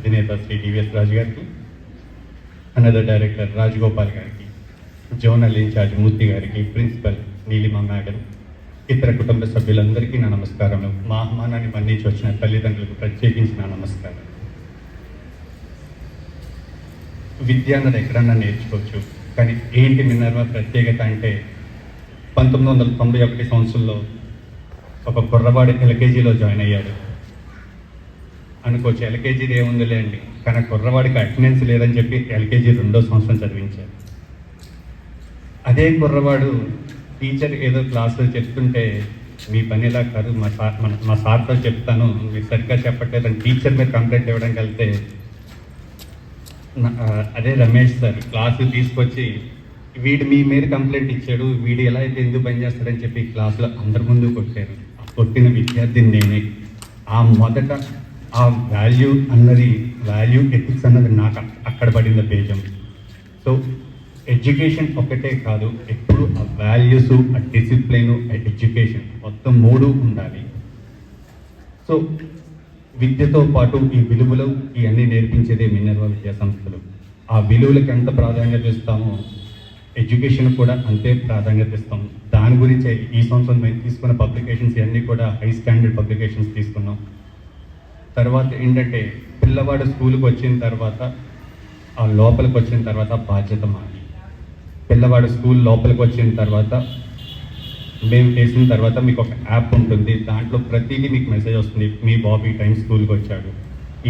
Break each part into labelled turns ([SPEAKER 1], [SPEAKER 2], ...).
[SPEAKER 1] అధినేత శ్రీ డివిఎస్ రాజు గారికి another director Rajagopal గారికి జోనల్ ఇన్ఛార్జ్ మూర్తి గారికి ప్రిన్సిపల్ నీలిమ మేడం ఇతర కుటుంబ సభ్యులందరికీ నా నమస్కారం మా ఆహ్వానాన్ని మన్నించి వచ్చిన తల్లిదండ్రులకు ప్రత్యేకించి నా నమస్కారం. విద్య అన్నది ఎక్కడన్నా నేర్చుకోవచ్చు కానీ ఏంటి మినర్వా ప్రత్యేకత అంటే పంతొమ్మిది వందల తొంభై ఒకటి సంవత్సరంలో ఒక కుర్రవాడి ఎల్కేజీలో జాయిన్ అయ్యాడు. అనుకోవచ్చు. ఎల్కేజీది ఏముందిలే అండి. కానీ కుర్రవాడికి అటెండెన్స్ లేదని చెప్పి ఎల్కేజీ రెండో సంవత్సరం చదివించారు. అదే కుర్రవాడు టీచర్ ఏదో క్లాసులో చెప్తుంటే మీ పని ఇలా కాదు మా సార్ మన మా సార్తో చెప్తాను మీరు సరిగ్గా చెప్పట్లేదని టీచర్ మీద కంప్లైంట్ ఇవ్వడానికి వెళ్తే అదే రమేష్ సార్ క్లాసు తీసుకొచ్చి వీడు మీ మీద కంప్లైంట్ ఇచ్చాడు వీడు ఎలా అయితే ఎందుకు పని చేస్తాడని చెప్పి క్లాసులో అందరి ముందు కొట్టారు. కొట్టిన విద్యార్థిని నేనే. ఆ మొదట ఆ వాల్యూ అన్నది వాల్యూ ఎథిక్స్ అన్నది నాకు అక్కడ పడింది బేజం సో ఎడ్యుకేషన్ ఒకటే కాదు ఎప్పుడు ఆ వాల్యూస్ ఆ డిసిప్లైన్ ఆ ఎడ్యుకేషన్ మొత్తం మూడు ఉండాలి. సో విద్యతో పాటు ఈ విలువలు ఇవన్నీ నేర్పించేదే మినర్వా విద్యా సంస్థలు. ఆ విలువలకు ఎంత ప్రాధాన్యత ఇస్తామో ఎడ్యుకేషన్ కూడా అంతే ప్రాధాన్యత ఇస్తాం. దాని గురించే ఈ సంవత్సరం మేము తీసుకున్న పబ్లికేషన్స్ ఇవన్నీ కూడా హై స్టాండర్డ్ పబ్లికేషన్స్ తీసుకున్నాం. తర్వాత ఏంటంటే పిల్లవాడు స్కూల్కి వచ్చిన తర్వాత ఆ లోపలికి వచ్చిన తర్వాత బాధ్యత మాది. పిల్లవాడు స్కూల్ లోపలికి వచ్చిన తర్వాత మేము చేసిన తర్వాత మీకు ఒక యాప్ ఉంటుంది. దాంట్లో ప్రతిదీ మీకు మెసేజ్ వస్తుంది. మీ బాబు ఈ టైం స్కూల్కి వచ్చాడు.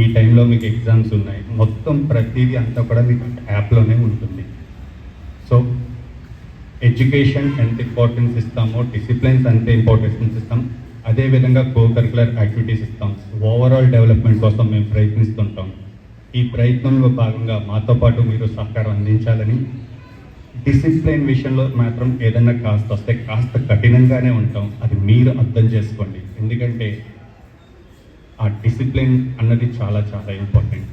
[SPEAKER 1] ఈ టైంలో మీకు ఎగ్జామ్స్ ఉన్నాయి. మొత్తం ప్రతిదీ అంతా కూడా మీకు యాప్లోనే ఉంటుంది. సో ఎడ్యుకేషన్ ఎంత ఇంపార్టెన్స్ ఇస్తామో డిసిప్లిన్స్ అంతే ఇంపార్టెన్స్ ఇస్తాం అదేవిధంగా కో కరికులర్ యాక్టివిటీస్ ఇస్తాం. ఓవరాల్ డెవలప్మెంట్ కోసం మేము ప్రయత్నిస్తుంటాం. ఈ ప్రయత్నంలో భాగంగా మాతో పాటు మీరు సహకారం అందించాలని డిసిప్లిన్ విషయంలో మాత్రం ఏదన్నా కాస్త వస్తే కాస్త కఠినంగానే ఉంటాం. అది మీరు అర్థం చేసుకోండి. ఎందుకంటే ఆ డిసిప్లిన్ అన్నది చాలా చాలా ఇంపార్టెంట్.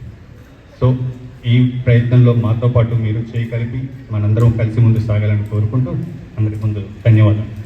[SPEAKER 1] సో ఈ ప్రయత్నంలో మాతో పాటు మీరు చేయగలిపి మనందరం కలిసి ముందు సాగాలని కోరుకుంటూ అందరి ముందు ధన్యవాదాలు.